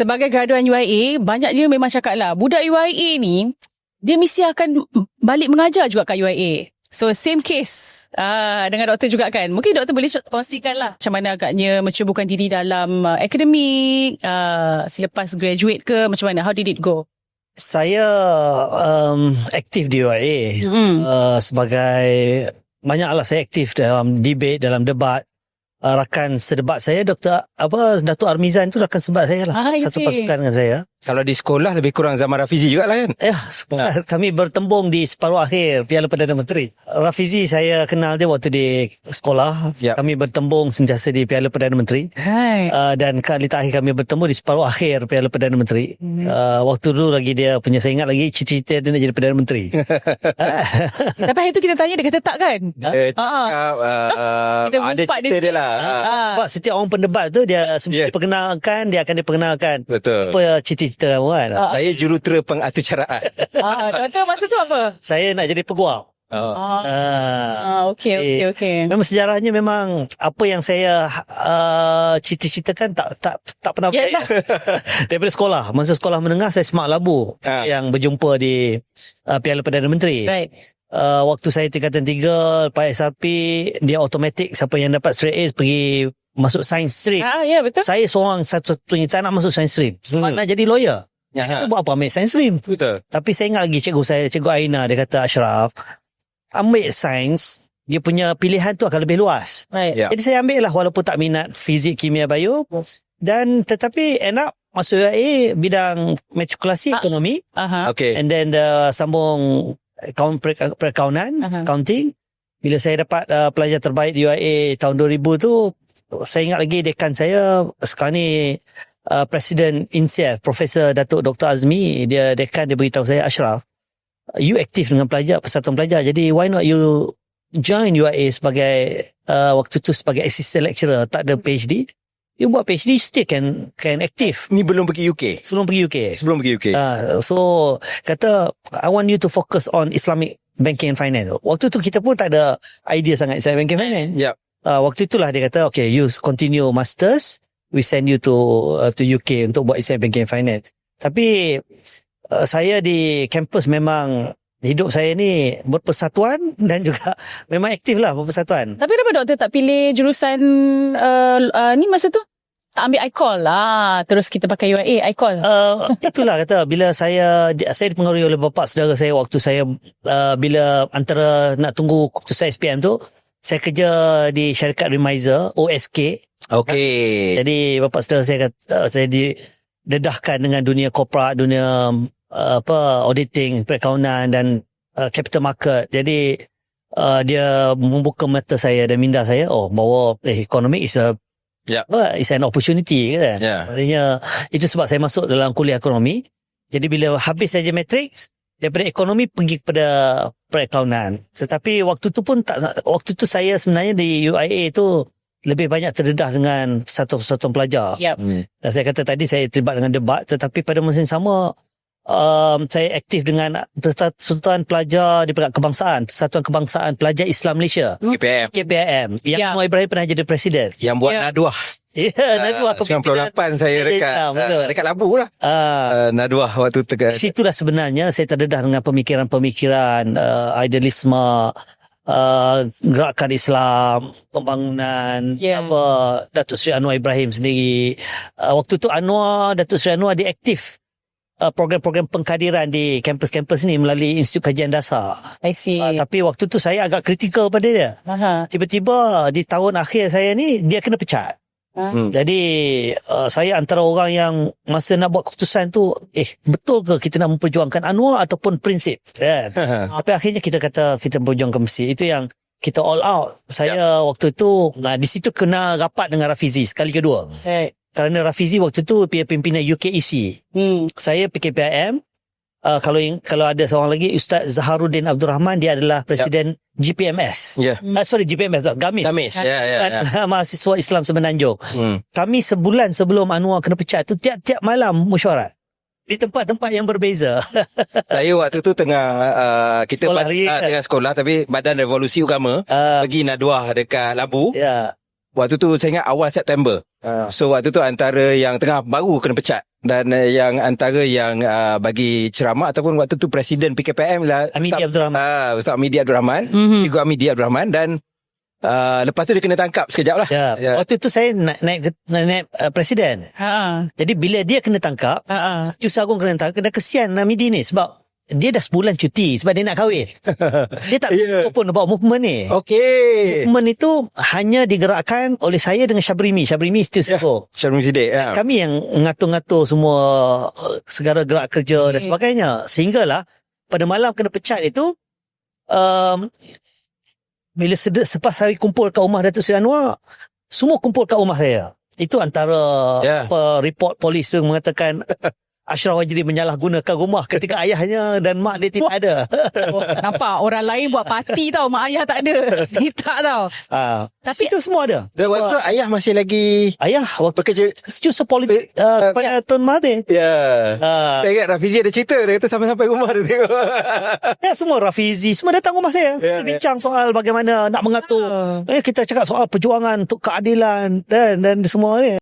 sebagai graduan UIA, banyaknya memang cakap lah, budak UIA ni, dia mesti akan balik mengajar juga kat UIA. So same case ah, dengan doktor juga kan. Mungkin doktor boleh kongsikan lah macam mana agaknya mencubukan diri dalam uh, akademik, uh, selepas graduate ke, macam mana, how did it go? Saya um, aktif di UIA Mm. uh, sebagai banyaklah saya aktif dalam debate, dalam debat. Uh, rakan sedebat saya Dr. apa Datuk Armizan tu rakan sedebat saya lah. Ah, I Satu pasukan dengan saya. Kalau di sekolah lebih kurang zaman Rafizi juga lah kan? Ya, yeah, kami bertembung di separuh akhir Piala Perdana Menteri. Rafizi saya kenal dia waktu di sekolah. Yap. Kami bertembung sentiasa di Piala Perdana Menteri. Hai. Uh, dan kali terakhir kami bertemu di separuh akhir Piala Perdana Menteri. Uh, waktu dulu lagi dia punya saya ingat lagi cita-cita dia nak jadi Perdana Menteri. Tapi hari tu kita tanya, dia kata tak kan? Eh, Ah, ah. cakap, uh, Kita ada cerita dia dia lah. Ah, Ah. Sebab setiap orang pendebat tu dia Yeah. yeah. diperkenalkan dia akan diperkenalkan Betul. apa cita-cita kamu kan. Ah. Saya jurutera pengaturcaraan. Ah, doktor masa tu apa? Saya nak jadi peguam. Oh. Ah, Ah. ah okey, okey, okey. Memang sejarahnya memang apa yang saya uh, cita-citakan tak tak tak pernah baik. Yalah. Daripada sekolah, masa sekolah menengah saya semak labu Ah. yang berjumpa di uh, Piala Perdana Menteri. Right. Uh, waktu saya tingkatan 3 lepas SRP dia automatik siapa yang dapat straight A pergi masuk science stream. Ah, ya betul. Saya seorang satu-satunya tak nak masuk science stream sebab Hmm. nak jadi lawyer. Ya, ha. Tu buat apa ambil science stream? Betul. Tapi saya ingat lagi cikgu saya, cikgu Aina dia kata Ashraf, ambil sains, dia punya pilihan tu akan lebih luas. Right. Ya. Jadi saya ambil lah walaupun tak minat fizik, kimia, bio. Dan tetapi end up masuk UAE bidang matrikulasi Ah. ekonomi Aha. Okey. and then uh, sambung akaun per- perakaunan, Aha. accounting. Bila saya dapat uh, pelajar terbaik di UAE tahun 2000 tu, saya ingat lagi dekan saya sekarang ni uh, Presiden INSEF, Profesor Datuk Dr. Azmi, dia dekan dia beritahu saya Ashraf, you aktif dengan pelajar, persatuan pelajar. Jadi why not you join UAE sebagai uh, waktu tu sebagai assistant lecturer, tak ada PhD. You buat PhD still can can aktif Ni belum pergi UK. sebelum pergi UK. Sebelum pergi UK. Uh, so kata I want you to focus on Islamic banking and finance. Waktu tu kita pun tak ada idea sangat Islamic banking and finance. Yep. Uh, waktu itulah dia kata okay you continue masters we send you to uh, to UK untuk buat Islamic banking and finance. Tapi uh, saya di kampus memang hidup saya ni berpersatuan dan juga memang aktif lah berpersatuan. Tapi kenapa doktor tak pilih jurusan uh, uh, ni masa tu? Tak ambil iCall lah. Terus kita pakai UIA, iCall. Uh, itulah kata bila saya di- saya dipengaruhi oleh bapa saudara saya waktu saya uh, bila antara nak tunggu keputusan SPM tu saya kerja di syarikat Remiser OSK Okey. jadi bapa saudara saya kata uh, saya didedahkan dengan dunia korporat dunia uh, apa auditing perakaunan dan uh, capital market jadi uh, dia membuka mata saya dan minda saya oh bahawa eh economic is a Ya. apa is an opportunity kan Ya. Maknanya itu sebab saya masuk dalam kuliah ekonomi. Jadi bila habis saja matrix, daripada ekonomi pergi kepada perakaunan. Tetapi waktu tu pun tak waktu tu saya sebenarnya di UIA tu lebih banyak terdedah dengan satu-satu pelajar. Yep. Hmm. Dan saya kata tadi saya terlibat dengan debat tetapi pada masa yang sama um, saya aktif dengan persatuan pelajar di peringkat kebangsaan, Persatuan Kebangsaan Pelajar Islam Malaysia. KPM. KPIM yang Ya. Anwar Ibrahim pernah jadi presiden. Yang buat Ya. Naduah. Ya, Ah, Nadwa 98 saya dekat Ah, betul. ah, dekat Labu lah. Ah, Uh, Naduah waktu tegak. Di situlah sebenarnya saya terdedah dengan pemikiran-pemikiran uh, idealisme uh, gerakan Islam, pembangunan Ya. apa Datuk Seri Anwar Ibrahim sendiri. Uh, waktu tu Anwar Datuk Seri Anwar dia aktif uh, program-program pengkadiran di kampus-kampus ni melalui Institut Kajian Dasar. I see. Uh, tapi waktu tu saya agak kritikal pada dia. Aha. Tiba-tiba di tahun akhir saya ni dia kena pecat. Hmm. Jadi uh, saya antara orang yang masa nak buat keputusan tu eh betul ke kita nak memperjuangkan Anwar ataupun prinsip kan. Tapi akhirnya kita kata kita memperjuangkan mesti itu yang kita all out. Saya waktu tu nah, di situ kena rapat dengan Rafizi sekali kedua. Right. Kerana Rafizi waktu tu dia pimpinan UKEC. Hmm. Saya PKPIM Uh, kalau yang, kalau ada seorang lagi Ustaz Zaharuddin Abdul Rahman dia adalah presiden GPMS. Ya. Uh, sorry GPMS tak, Gamis. Gamis. Ya, ya, ya. Kan, mahasiswa Islam Semenanjung Hmm. kami sebulan sebelum Anwar kena pecat tu tiap-tiap malam mesyuarat di tempat-tempat yang berbeza. Saya waktu tu tengah uh, kita Sekolah bad- lagi, ah, kan? tengah sekolah tapi Badan Revolusi Agama uh, pergi Naduah dekat Labu. ya. Waktu tu saya ingat awal September. Uh, so waktu tu antara yang tengah baru kena pecat dan uh, yang antara yang uh, bagi ceramah ataupun waktu tu presiden PKPM lah Amidi Ustaz- Abdul Rahman. Ah, Ustaz Amidi Abdul Rahman. Mhm. Cikgu Amidi Abdul Rahman dan uh, lepas tu dia kena tangkap sekejap lah. Ya. Ya. Waktu tu saya naik naik, naik, naik uh, presiden. Ha. Jadi bila dia kena tangkap, Ha. Setiausaha Agung kena tangkap, kena kesian Namidi ni sebab dia dah sebulan cuti sebab dia nak kahwin. dia tak Ya. yeah. pun about movement ni. Okey. Movement itu hanya digerakkan oleh saya dengan Syabrimi. Syabrimi Setiausaha Agung. Syarul Siddiq. Ya. Kami yang ngatur-ngatur semua uh, segala gerak kerja dan Okey. sebagainya. Sehinggalah pada malam kena pecat itu um, bila sed- selepas saya kumpul kat rumah Datuk Seri Anwar, semua kumpul kat rumah saya. Itu antara Ya. apa report polis tu mengatakan Ashraf Wajidi menyalahgunakan rumah ketika ayahnya dan mak dia tidak ada. Oh, nampak orang lain buat parti tau, mak ayah tak ada. Ni tak tau. ah, Tapi itu semua ada. Dan waktu tu ayah masih lagi Ayah waktu bekerja. setiausaha politik uh, kepada Tun Mahathir. Ya. Ah, Saya ingat Rafizi ada cerita dia kata sampai-sampai rumah dia tengok. Ya semua Rafizi Semua datang rumah saya Ya, Kita bincang soal Bagaimana nak mengatur eh, Kita cakap soal perjuangan Untuk keadilan Dan dan semua ni